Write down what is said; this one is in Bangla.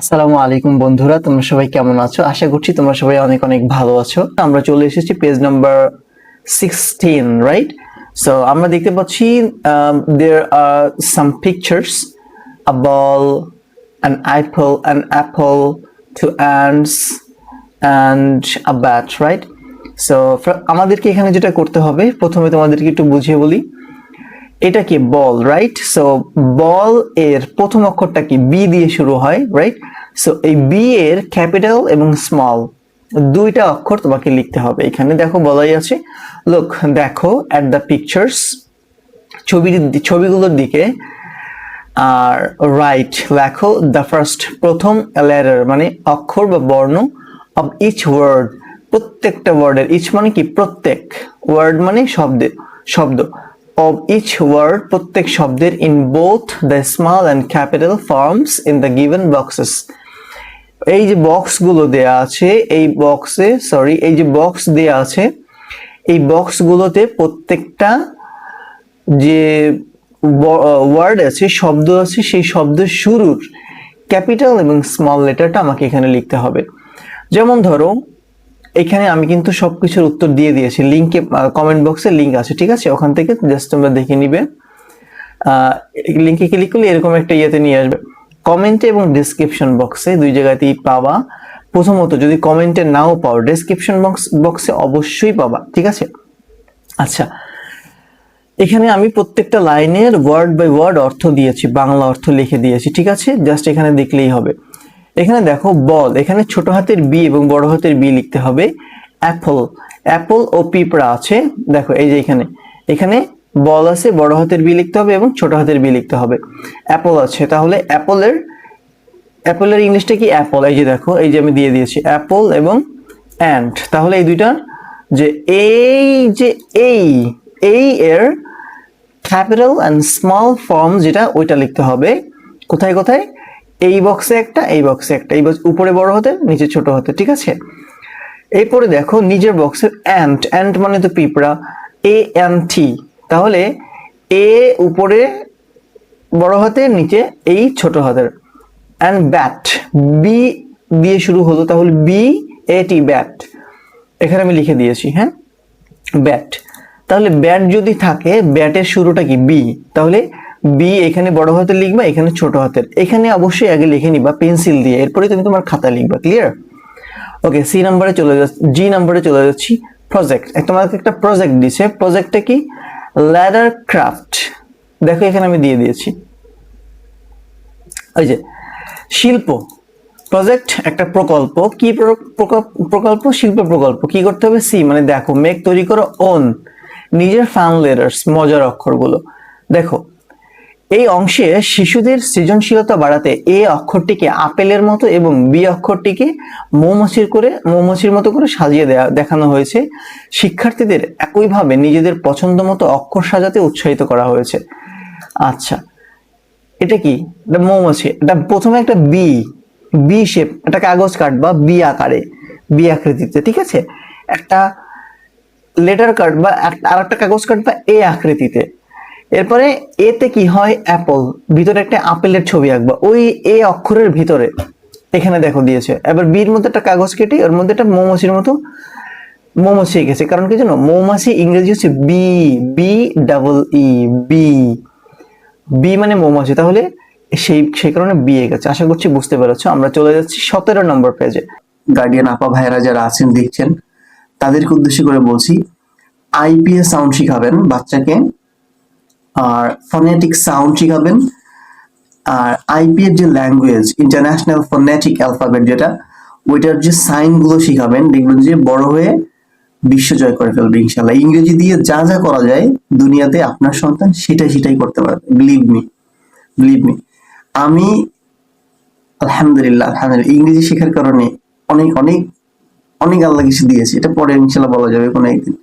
আসসালামু আলাইকুম বন্ধুরা, তোমরা সবাই কেমন আছো? আশা করছি তোমরা সবাই অনেক অনেক ভালো আছো। আমরা চলে এসেছি page number sixteen right so আমরা দেখতে পাচ্ছি there are some pictures a ball an apple an apple two hands and a bat right so আমাদেরকে এখানে যেটা করতে হবে, প্রথমে তোমাদেরকে একটু বুঝিয়ে বলি। এটা কি বল রাইট সো বল এর প্রথম অক্ষরটা কি? বি দিয়ে শুরু হয় রাইট সো এই বি এর ক্যাপিটাল এবং স্মল দুইটা অক্ষর তোমাকে লিখতে হবে। এখানে দেখো বলাই আছে লোক দেখো অ্যাট দ্য পিকচার্স ছবির ছবিগুলোর দিকে, আর রাইট লেখো দ্য ফার্স্ট প্রথম লেটার মানে অক্ষর বা বর্ণ অব ইচ ওয়ার্ড প্রত্যেকটা ওয়ার্ডের ইচ মানে কি? প্রত্যেক ওয়ার্ড মানে শব্দে, শব্দ। অফ ইচ ওয়ার্ড প্রত্যেক শব্দের in both the small and capital forms in the given boxes এই যে বক্সগুলো দেয়া আছে, এই বক্সে সরি এই যে বক্স দেয়া আছে, এই বক্সগুলোতে প্রত্যেকটা যে ওয়ার্ড আছে, শব্দ আছে, সেই শব্দের শুরুর ক্যাপিটাল এবং স্মল লেটারটা আমাকে এখানে লিখতে হবে। যেমন ধরো এখানে আমি কিন্তু সবকিছুর উত্তর দিয়ে দিয়েছি। লিঙ্কে কমেন্ট বক্সে লিঙ্ক আছে, ঠিক আছে? ওখান থেকে জাস্ট তোমরা দেখে নিবে। লিঙ্কে ক্লিক করলে এরকম একটা ইয়েতে নিয়ে আসবে। কমেন্টে এবং ডিসক্রিপশন বক্সে দুই জায়গাতেই পাওয়া। প্রথমত, যদি কমেন্টে নাও পাও ডেসক্রিপশন বক্স বক্সে অবশ্যই পাবা, ঠিক আছে? আচ্ছা। এখানে আমি প্রত্যেকটা লাইনের ওয়ার্ড বাই ওয়ার্ড অর্থ দিয়েছি, বাংলা অর্থ লিখে দিয়েছি, ঠিক আছে? জাস্ট এখানে দেখলেই হবে। এখানে দেখো বল, এখানে ছোট হাতের বি এবং বড় হাতের বি লিখতে হবে। অ্যাপল অ্যাপল ও পিঁপড়া আছে। দেখো, এই যে এখানে। এখানে বল আছে, বড় হাতের বি লিখতে হবে এবং ছোট হাতের বি লিখতে হবে। অ্যাপল আছে, তাহলে অ্যাপলের অ্যাপলের ইংলিশটা কি অ্যাপল? এই যে দেখো, এই যে আমি দিয়ে দিয়েছি, অ্যাপল এবং অ্যান্ড। তাহলে এই দুইটা যে এই যে এই এই এর ক্যাপিটাল অ্যান্ড স্মল ফর্ম যেটা, ওইটা লিখতে হবে। কোথায় কোথায়? এই বক্সে একটা, এই বক্সে একটা। এই বক্স উপরে বড় হতে, নিচে ছোট হতে, ঠিক আছে? এরপরে দেখো, নিজের বক্সের অ্যান্ট অ্যান্ট মানে তো পিঁপড়া। এ এন টি তাহলে এ উপরে বড় হাতের নিচে এই ছোট হাতের অ্যান্ড ব্যাট বি দিয়ে শুরু হলো, তাহলে বি এ টি ব্যাট এখানে আমি লিখে দিয়েছি হ্যাঁ? ব্যাট তাহলে ব্যাট যদি থাকে ব্যাটের শুরুটা কি? বি তাহলে বি এখানে বড় হাতের লিখবা, এখানে ছোট হাতের এখানে অবশ্যই আগে লিখে নিবা পেন্সিল দিয়ে। এরপরে তুমি তোমার খাতা লিখবা ক্লিয়ার ওকে সি নাম্বারে চলে যাচ্ছি জি নাম্বারে চলে যাচ্ছি প্রজেক্ট আমাকে একটা প্রজেক্ট দিছে। প্রজেক্টটা কি? ল্যাডার ক্রাফট দেখো, এখানে আমি দিয়ে দিয়েছি। ওই যে, শিল্প। প্রজেক্ট একটা প্রকল্প। কি প্র- প্রকল্প- শিল্প প্রকল্প। কি করতে হবে? সি মানে দেখো মেক তৈরি করো ওন নিজের ফাউন লেটার্স মজার অক্ষরগুলো। দেখো এই অংশে শিশুদের সৃজনশীলতা বাড়াতে এ অক্ষরটিকে আপেলের মতো এবং বি অক্ষরটিকে মৌমাছির করে, মৌমাছির মতো করে সাজিয়ে দেয়া, দেখানো হয়েছে। শিক্ষার্থীদের একইভাবে নিজেদের পছন্দ মতো অক্ষর সাজাতে উৎসাহিত করা হয়েছে। আচ্ছা এটা কি? এটা মৌমাছি। এটা প্রথমে একটা বি বি শেপ একটা কাগজ কাটবা বি আকারে, বি আকৃতিতে, ঠিক আছে? একটা লেটার কাটবা আর একটা কাগজ কাটবা এ আকৃতিতে। এরপরে এতে কি হয়? অ্যাপল। ভিতরে একটা আপেলের ছবি আঁকবা। ওই এ অক্ষরের ভিতরে। এখানে দেখো দিয়েছে। এবার বির মধ্যে একটা কাগজ কেটে, ওর মধ্যে একটা মৌমাছির মতো মৌমাছি গেছে কারণ কি জানো? মৌমাছি ইংরেজি হচ্ছে bee B double E bee bee মানে মৌমাছি। তাহলে সেই সেই কারণে বিয়ে গেছে আশা করছি বুঝতে পেরেছ। আমরা চলে যাচ্ছি সতেরো নম্বর পেজে গার্ডিয়ান আপা ভাইরা যারা আছেন, দেখছেন, তাদেরকে উদ্দেশ্য করে বলছি আইপিএস সাউন্ড শিখাবেন বাচ্চাকে। আর ফোনেটিক সাউন্ড শিখাবেন। আর আইপি এর যে ল্যাঙ্গুয়েজ ইন্টারন্যাশনাল ফোনেটিক অ্যালফাবেট যেটা, ওইটার যে সাইনগুলো শিখাবেন, দেখবেন যে বড় হয়ে বিশ্ব জয় করে ফেলবে ইনশাল্লাহ ইংরেজি দিয়ে যা যা করা যায়, দুনিয়াতে আপনার সন্তান সেটাই সেটাই করতে পারবে। বিলিভ মি বিলিভ মি আমি, আলহামদুলিল্লাহ আলহামদুলিল্লাহ। ইংরেজি শেখার কারণে অনেক অনেক অনেক আল্লাহ কিছু দিয়েছি। এটা পরে ইনশাল্লাহ বলা যাবে কোনো একদিন।